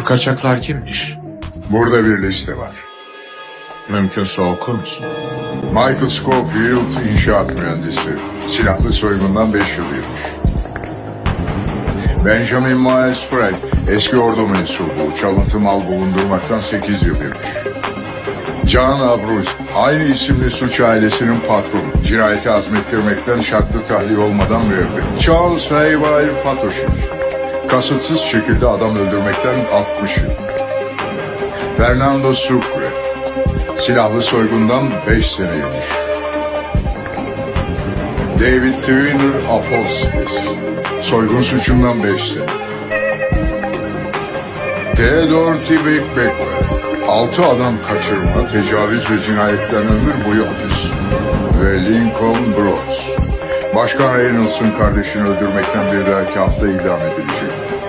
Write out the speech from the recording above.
Şu kaçaklar kimmiş? Burada bir liste var. Mümkünse okur musun? Michael Scofield inşaat mühendisi. Silahlı soygundan 5 yıl yemiş. Benjamin Miles Fred eski ordu mensubu. Çalıntı mal bulundurmaktan 8 yıl yemiş. Can Abruz aynı isimli suç ailesinin patronu. Cinayeti azmettirmekten şartlı tahliye olmadan müebbet. Charles Haywire Fatoşir. Kasıtsız şekilde adam öldürmekten 60 yıl. Fernando Sucre. Silahlı soygundan 5 sene yemiş. David Twinner Apostolos. Soygun suçundan 5 sene. Theodore Tibik Beckler. 6 adam kaçırma, tecavüz ve cinayetten ömür boyu hapis. Ve Lincoln Brooks. Başkan Reynolds'ın kardeşini öldürmekten bir dahaki hafta idam edilecek.